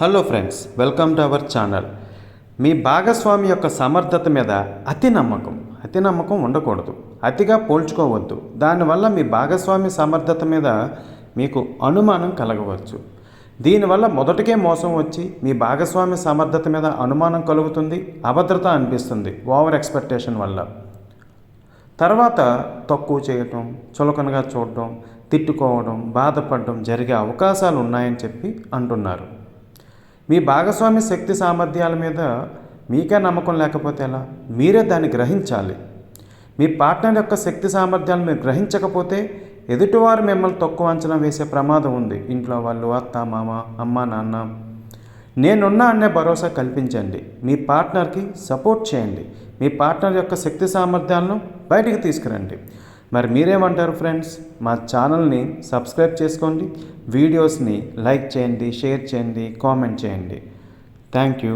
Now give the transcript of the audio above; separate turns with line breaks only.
Hello friends welcome to our channel మీ భాగస్వామి యొక్క సమర్థత మీద అతి నమ్మకం అతి నమ్మకం ఉండకూడదు. అతిగా పోల్చుకోవద్దు. దానివల్ల మీ భాగస్వామి సమర్థత మీద మీకు అనుమానం కలగవచ్చు. దీనివల్ల మొదటికే మోసం వచ్చి మీ భాగస్వామి సమర్థత మీద అనుమానం కలుగుతుంది అభద్రత అనిపిస్తుంది ఓవర్ ఎక్స్పెక్టేషన్ వల్ల. తర్వాత తక్కువ చేయటం చులకనగా చూడటం తిట్టుకోవడం బాధపడడం జరిగే అవకాశాలు ఉన్నాయని చెప్పి అంటున్నారు. మీ భాగస్వామి శక్తి సామర్థ్యాల మీద మీకే నమ్మకం లేకపోతే ఎలా? మీరే దాన్ని గ్రహించాలి. మీ పార్ట్నర్ యొక్క శక్తి సామర్థ్యాలు మీరు గ్రహించకపోతే ఎదుటివారు మిమ్మల్ని తక్కువ అంచనా వేసే ప్రమాదం ఉంది. ఇంట్లో వాళ్ళు అత్త మామ అమ్మ నాన్న. నేనున్నా అనే భరోసా కల్పించండి. మీ పార్ట్నర్కి సపోర్ట్ చేయండి. మీ పార్ట్నర్ యొక్క శక్తి సామర్థ్యాలను బయటికి తీసుకురండి. మరి మీరేమంటారు ఫ్రెండ్స్? మా ఛానల్ని సబ్స్క్రైబ్ చేసుకోండి వీడియోస్ని లైక్ చేయండి షేర్ చేయండి కామెంట్ చేయండి. Thank you.